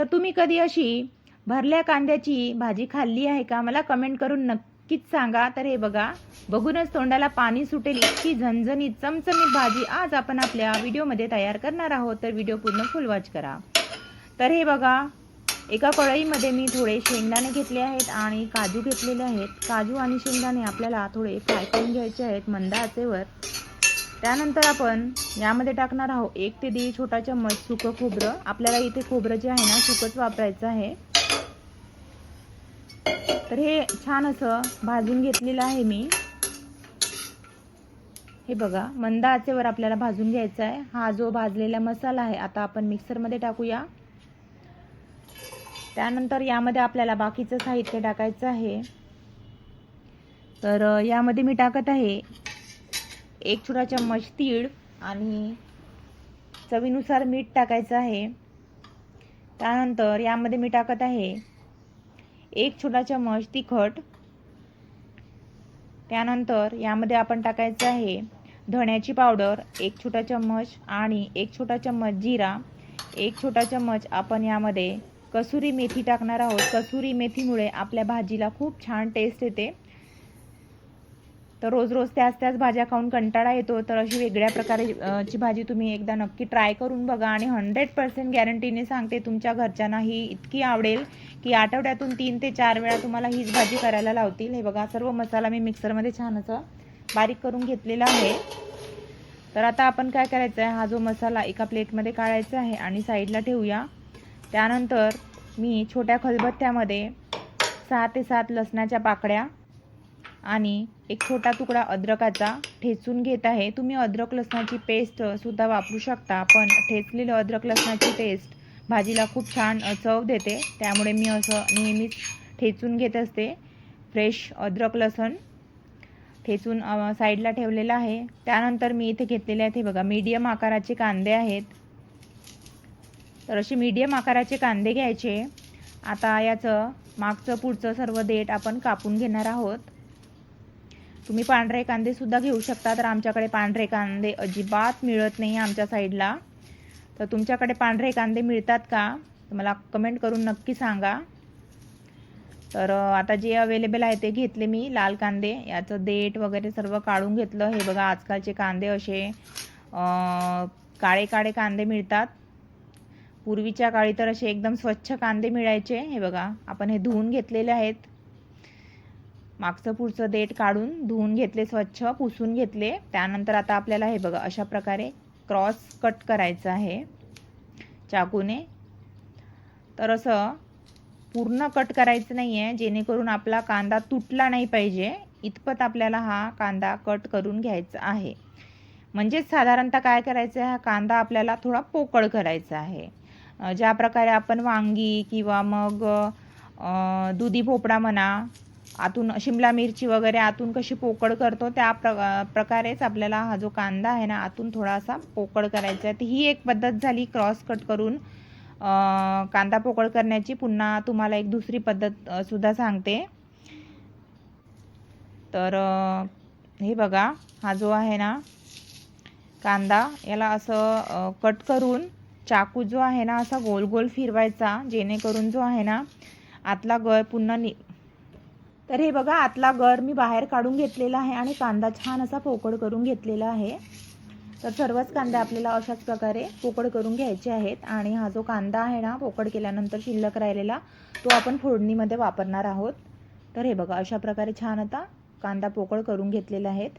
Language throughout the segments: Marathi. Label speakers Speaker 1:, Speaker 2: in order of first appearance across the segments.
Speaker 1: तर तुम्ही कधी अशी भरल्या कांद्याची भाजी खाल्ली आहे का? मला कमेंट करून नक्कीच सांगा. तर हे बघा बघूनच तोंडाला पाणी सुटेल. इतकी झणझणीत चमचमीत भाजी आज आपण आपल्या व्हिडिओमध्ये तयार करणार आहोत. तर व्हिडिओ पूर्ण फुल वॉच करा. तर हे बघा एका कढईमध्ये मी थोडे शेंगदाणे घेतले आहेत आणि काजू घेतलेले आहेत. काजू आणि शेंगदाणे आपल्याला थोडे फ्राय करून घ्यायचे आहेत मंद आचेवर. त्यानंतर आपण यामध्ये टाकणार आहोत एक ते दीड छोटा चम्मच सुकं खोबरं. आपल्याला इथे खोबरं जे आहे ना सुकंच वापरायचं आहे. तर हे छान असं भाजून घेतलेलं आहे मी. हे बघा मंद आचेवर आपल्याला भाजून घ्यायचा आहे. हा जो भाजलेला मसाला आहे आता आपण मिक्सरमध्ये टाकूया. त्यानंतर यामध्ये आपल्याला बाकीचं साहित्य टाकायचं आहे. तर यामध्ये मी टाकत आहे एक छोटा चम्मच तीळ आणि चवीनुसार मीठ टाकायचं आहे. त्यानंतर यामध्ये मी टाकत आहे एक छोटा चम्मच तिखट. त्यानंतर यामध्ये आपण टाकायचं आहे धण्याची पावडर एक छोटा चम्मच आणि एक छोटा चम्मच जिरा. एक छोटा चम्मच आपण यामध्ये कसुरी मेथी टाकणार आहोत. कसुरी मेथीमुळे आपल्या भाजीला खूप छान टेस्ट येते. तर रोज रोज त्याच त्याच भाज्या खाऊन कंटाळा येतो. तर अशी वेगळ्या प्रकारे ची भाजी तुम्ही एकदा नक्की ट्राय करून बघा आणि हंड्रेड पर्सेंट गॅरंटीने सांगते तुमच्या घरच्यांना ही इतकी आवडेल की आठवड्यातून तीन ते चार वेळा तुम्हाला हीच भाजी करायला लावतील. हे बघा सर्व मसाला मी मिक्सरमध्ये छान असं बारीक करून घेतलेला आहे. तर आता आपण काय करायचं आहे हा जो मसाला एका प्लेटमध्ये काढायचा आहे आणि साईडला ठेवूया. त्यानंतर मी छोट्या खलबत्त्यामध्ये सहा ते सात लसणाच्या पाकळ्या आणि एक छोटा तुकडा अद्रकाचा ठेचून घेत आहे. तुम्ही अद्रक लसणाची पेस्ट सुद्धा वापरू शकता पण ठेचलेलं अद्रक लसणाची पेस्ट भाजीला खूप छान चव देते. त्यामुळे मी असं नेहमीच ठेचून घेत असते. फ्रेश अद्रक लसण ठेचून साईडला ठेवलेलं आहे. त्यानंतर मी इथे घेतलेले आहेत हे बघा मीडियम आकाराचे कांदे आहेत. तर असे मीडियम आकाराचे कांदे घ्यायचे. आता याचं मागचं पुढचं सर्व देठ आपण कापून घेणार आहोत. तुम्ही पांढरे कांदे सुद्धा घेऊ शकता तर आमच्याकडे पांढरे कांदे अजिबात मिळत नाही आमच्या साईडला. तर तुमच्याकडे पांढरे कांदे मिळतात का? तर मला कमेंट करून नक्की सांगा. तर आता जे अवेलेबल आहे ते घेतले मी लाल कांदे. याचं देठ वगैरे सर्व काढून घेतलं. हे बघा आजकालचे कांदे असे काळे काळे कांदे मिळतात. पूर्वीच्या काळी तर असे एकदम स्वच्छ कांदे मिळायचे. हे बघा आपण हे धुवून घेतलेले आहेत. मागचं पुढचं देठ काढून धुवून घेतले स्वच्छ पुसून घेतले. त्यानंतर आता आपल्याला हे बघा अशा प्रकारे क्रॉस कट करायचं आहे चाकूने. तर असं पूर्ण कट करायचं नाही आहे जेणेकरून आपला कांदा तुटला नाही पाहिजे. इतपत आपल्याला हा कांदा कट करून घ्यायचा आहे. म्हणजेच साधारणतः काय करायचं आहे हा कांदा आपल्याला थोडा पोकळ करायचा आहे. ज्या प्रकारे आपण वांगी किंवा मग दुधी भोपळा म्हणा आतून शिमला मिरची वगैरे आतून कशी पोकळ करतो त्या प्र प्रकारेच आपल्याला हा जो कांदा आहे ना आतून थोडासा पोकळ करायचा आहे. तर ही एक पद्धत झाली क्रॉस कट करून. कांदा पोकळ करण्याची पुन्हा तुम्हाला एक दुसरी पद्धत सुद्धा सांगते. तर हे बघा हा जो आहे ना कांदा याला असं कट करून चाकू जो आहे ना असा गोल गोल फिरवायचा जेणेकरून जो आहे ना आतला गळ पुन्हा नि तर हे बघा आतला गर मी बाहेर काढून घेतलेला आहे आणि कांदा छान असा पोकळ करून घेतलेला आहे. तर सर्वच कांदे आपल्याला अशाच प्रकारे पोकळ करून घ्यायचे आहेत आणि हा जो कांदा आहे ना पोकळ केल्यानंतर शिल्लक राहिलेला तो आपण फोडणीमध्ये वापरणार आहोत. तर हे बघा अशा प्रकारे छान आता कांदा पोकळ करून घेतलेला आहेत.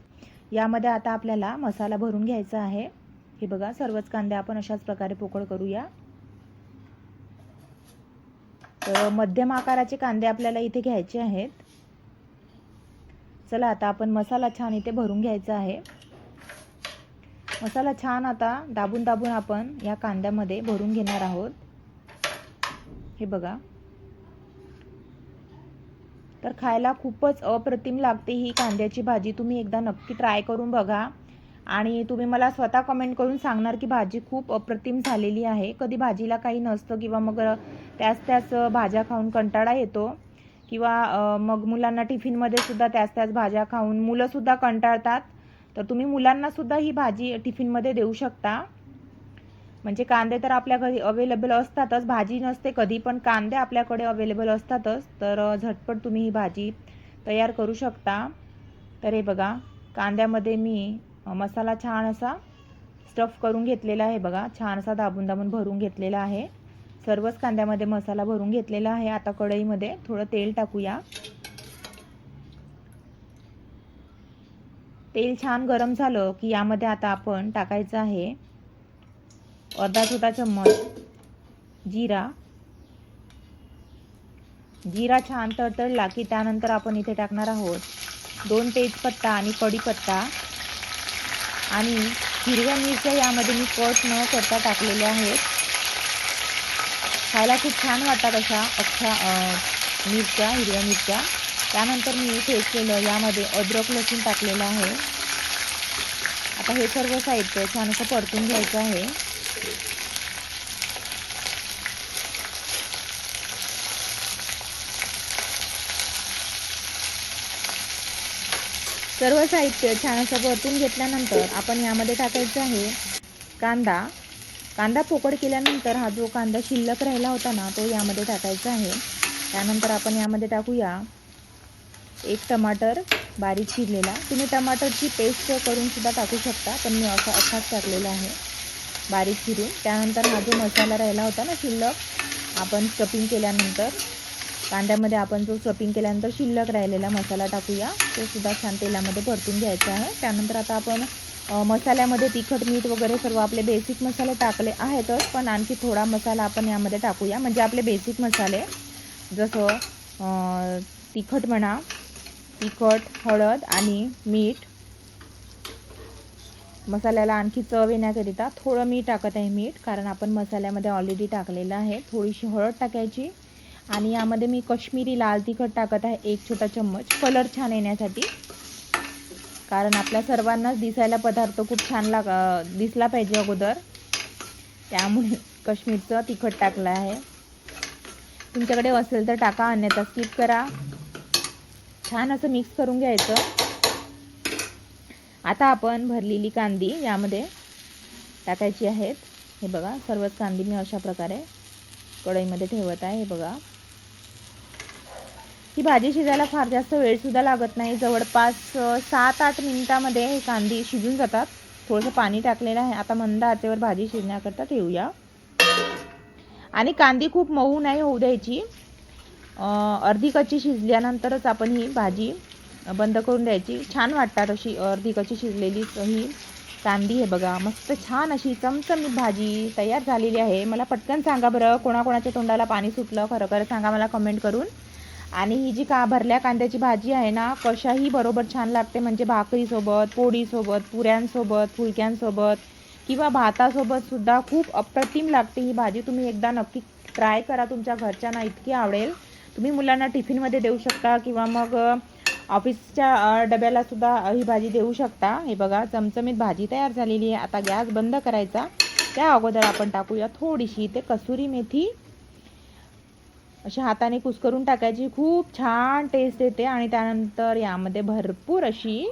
Speaker 1: यामध्ये आता आपल्याला मसाला भरून घ्यायचा आहे. हे बघा सर्वच कांदे आपण अशाच प्रकारे पोकळ करूया. तर मध्यम आकाराचे कांदे आपल्याला इथे घ्यायचे आहेत. चला आता आपण मसाला छान इथे भरून घ्यायचा आहे. मसाला छान आता दाबून दाबून आपण या कांद्यामध्ये भरून घेणार आहोत. हे बघा. तर खायला खूपच अप्रतिम लागते ही कांद्याची भाजी. तुम्ही एकदा नक्की ट्राय करून बघा. आणि तुम्ही मला स्वतः कमेंट करून सांगणार की भाजी खूप अप्रतिम झालेली आहे. कधी भाजीला काही नसतं किंवा मग त्याच त्याच भाज्या खाऊन कंटाळा येतो. किंवा मग मुलांना टिफिनमध्ये सुद्धा त्याच त्याच भाज्या खाऊन मुलंसुद्धा कंटाळतात. तर तुम्ही मुलांना सुद्धा ही भाजी टिफिनमध्ये देऊ शकता. म्हणजे कांदे तर आपल्या घरी अवेलेबल असतातच भाजी नसते कधी पण कांदे आपल्याकडे अवेलेबल असतातच. तर झटपट तुम्ही ही भाजी तयार करू शकता. तर हे बघा कांद्यामध्ये मी मसाला छान असा स्टफ करून घेतलेला आहे बघा. छान असा दाबून दाबून भरून घेतलेला आहे. सर्वच कांद्यामध्ये मसाला भरून घेतलेला आहे. आता कढईमध्ये थोडं तेल टाकूया. तेल छान गरम झालं की यामध्ये आता आपण टाकायचं आहे अर्धा छोटा चम्मच जिरा. जिरा छान तडतडला की त्यानंतर आपण इथे टाकणार आहोत दोन तेजपत्ता आणि कढीपत्ता. आणि हिरव्या मिरच्या यामध्ये मी कट न करता टाकलेल्या आहेत. खायला खूप छान वाटतात अशा अख्ख्या मिरच्या हिरव्या मिरच्या. त्यानंतर मी ठेचलेलं यामध्ये अद्रक लसूण टाकलेलं आहे. आता हे सर्व साहित्य छान असं परतून घ्यायचं आहे. सर्व साहित्य छान असं परतून घेतल्यानंतर आपण यामध्ये टाकायचं आहे कांदा. कांदा पोकळ केल्यानंतर हा जो कांदा शिल्लक राहिला होता ना तो यामध्ये टाकायचा आहे. त्यानंतर आपण यामध्ये टाकूया एक टमाटर बारीक चिरलेला. तुम्ही टमाटरची पेस्ट करूनसुद्धा टाकू शकता पण मी असा असाच टाकलेला आहे. बारीक चिरून. त्यानंतर हा जो मसाला राहिला होता ना शिल्लक आपण स्टपिंग केल्यानंतर कांद्यामध्ये आपण जो स्टपिंग केल्यानंतर शिल्लक राहिलेला मसाला टाकूया तो सुद्धा छान तेलामध्ये परतून घ्यायचा आहे. त्यानंतर आता आपण मसाल्यामध्ये तिखट मीठ वगैरे सर्व आपले बेसिक मसाले टाकले आहेतच पण आणखी थोडा मसाला आपण यामध्ये टाकूया. म्हणजे आपले बेसिक मसाले जसं तिखट म्हणा तिखट हळद आणि मीठ. मसाल्याला आणखी चव येण्याकरिता थोडं मीठ टाकत आहे मीठ कारण आपण मसाल्यामध्ये ऑलरेडी टाकलेलं आहे. थोडीशी हळद टाकायची. आणि यामध्ये मी कश्मीरी लाल तिखट टाकत आहे एक छोटा चम्मच. कलर छान येण्यासाठी. कारण आपल्या सर्वांनाच दिसायला पदार्थ खूप छान लाग दिसला पाहिजे अगोदर. त्यामुळे काश्मीरचं तिखट टाकलं आहे. तुमच्याकडे असेल तर टाका अन्यथा स्किप करा. छान असं मिक्स करून घ्यायचं. आता आपण भरलेली कांदी यामध्ये टाकायची आहेत. हे बघा सर्वच कांदी मी अशा प्रकारे कढईमध्ये ठेवत आहे. हे बघा. ही भाजी शिजायला फार जास्त वेळसुद्धा लागत नाही. जवळपास सात आठ मिनिटामध्ये हे कांदी शिजून जातात. थोडंसं पाणी टाकलेलं आहे. आता मंद आचेवर भाजी शिजण्याकरता ठेवूया. आणि कांदी खूप मऊ नाही होऊ द्यायची. अर्धी कच्ची शिजल्यानंतरच आपण ही भाजी बंद करून द्यायची. छान वाटतात अशी अर्धी कच्ची शिजलेली ही कांदी. हे बघा मस्त छान अशी चमचमीत भाजी तयार झालेली आहे. मला पटकन सांगा बरं कोणाकोणाच्या तोंडाला पाणी सुटलं? खरं खरं सांगा मला कमेंट करून. आणि ही जी का भरल्या कांद्याची भाजी आहे ना कशाही बरोबर छान लागते. म्हणजे भाकरीसोबत पोळीसोबत पुऱ्यांसोबत फुलक्यांसोबत किंवा भातासोबत सुद्धा खूप अप्रतिम लागते ही भाजी. तुम्ही एकदा नक्की ट्राय करा. तुमच्या घरच्यांना इतकी आवडेल. तुम्ही मुलांना टिफिनमध्ये देऊ शकता किंवा मग ऑफिसच्या डब्याला सुद्धा ही भाजी देऊ शकता. हे बघा चमचमीत भाजी तयार झालेली आहे. आता गॅस बंद करायचा. त्या अगोदर आपण टाकूया थोडीशी ते कसुरी मेथी. अशी हाताने कुसकरून टाकायची. खूप छान टेस्ट येते आणि त्यानंतर यामध्ये भरपूर अशी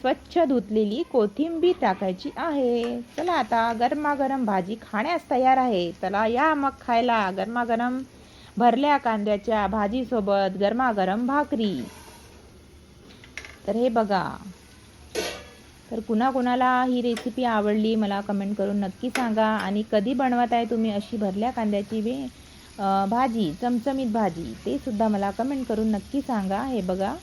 Speaker 1: स्वच्छ धुतलेली कोथिंबीर टाकायची आहे. चला आता गरमागरम भाजी खाण्यास तयार आहे. चला या मग खायला. गरमागरम भरल्या कांद्याच्या भाजीसोबत गरमागरम भाकरी. तर हे बघा. तर कुणाकुणाला ही रेसिपी आवडली मला कमेंट करून नक्की सांगा. आणि कधी बनवत आहे तुम्ही अशी भरल्या कांद्याची बे भाजी चमचमीत भाजी ते सुद्धा मला कमेंट करून नक्की सांगा. हे बघा.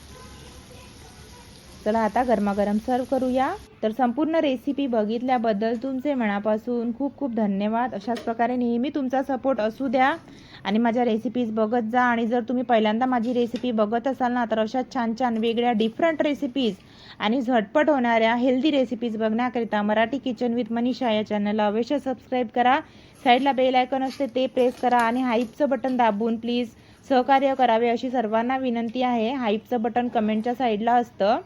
Speaker 1: चला आता गरमागरम सर्व करूया. तर संपूर्ण रेसिपी बघितल्याबद्दल तुमचे मनापासून खूप खूप धन्यवाद. अशाच प्रकारे नेहमी तुमचा सपोर्ट असू द्या. आणि माझ्या रेसिपीज बघत जा. आणि जर तुम्ही पहिल्यांदा माझी रेसिपी बघत असाल ना तर अशाच छान छान वेगळ्या डिफरंट रेसिपीज आणि झटपट होणाऱ्या हेल्दी रेसिपीज बघण्याकरिता मराठी किचन विथ मनीषा या चॅनलला अवश्य सबस्क्राईब करा. साईडला बेल आयकॉन असते ते प्रेस करा आणि हाईपचं बटन दाबून प्लीज सहकार्य करावे अशी सर्वांना विनंती आहे. हाईपचं बटन कमेंटच्या साईडला असतं.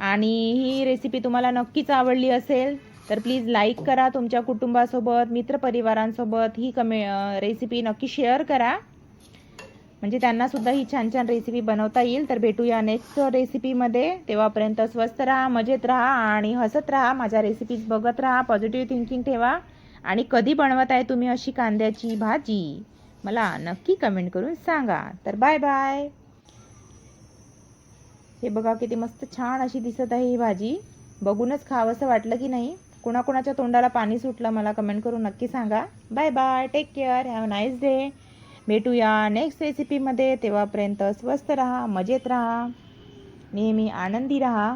Speaker 1: आणि ही रेसिपी तुम्हाला नक्कीच आवडली असेल तर प्लीज लाईक करा तुमच्या कुटुंबासोबत मित्रपरिवारांसोबत. ही कमे रेसिपी नक्की शेअर करा. म्हणजे त्यांनासुद्धा ही छान छान रेसिपी बनवता येईल. तर भेटूया नेक्स्ट रेसिपीमध्ये तेव्हापर्यंत स्वस्त राहा मजेत राहा आणि हसत राहा. माझ्या रेसिपीज बघत राहा पॉझिटिव्ह थिंकिंग ठेवा. आणि कधी बनवत आहे तुम्ही अशी कांद्याची भाजी? मला नक्की कमेंट करून सांगा. तर बाय बाय हे बघा किती मस्त छान अशी दिसत आहे ही भाजी. बघूनच खावंसं वाटलं की नाही. कुणाकुणाच्या तोंडाला पाणी सुटलं मला कमेंट करून नक्की सांगा. Bye bye take care have nice day भेटूया नेक्स्ट रेसिपीमध्ये तेव्हापर्यंत स्वस्त राहा मजेत राहा. नेहमी आनंदी राहा.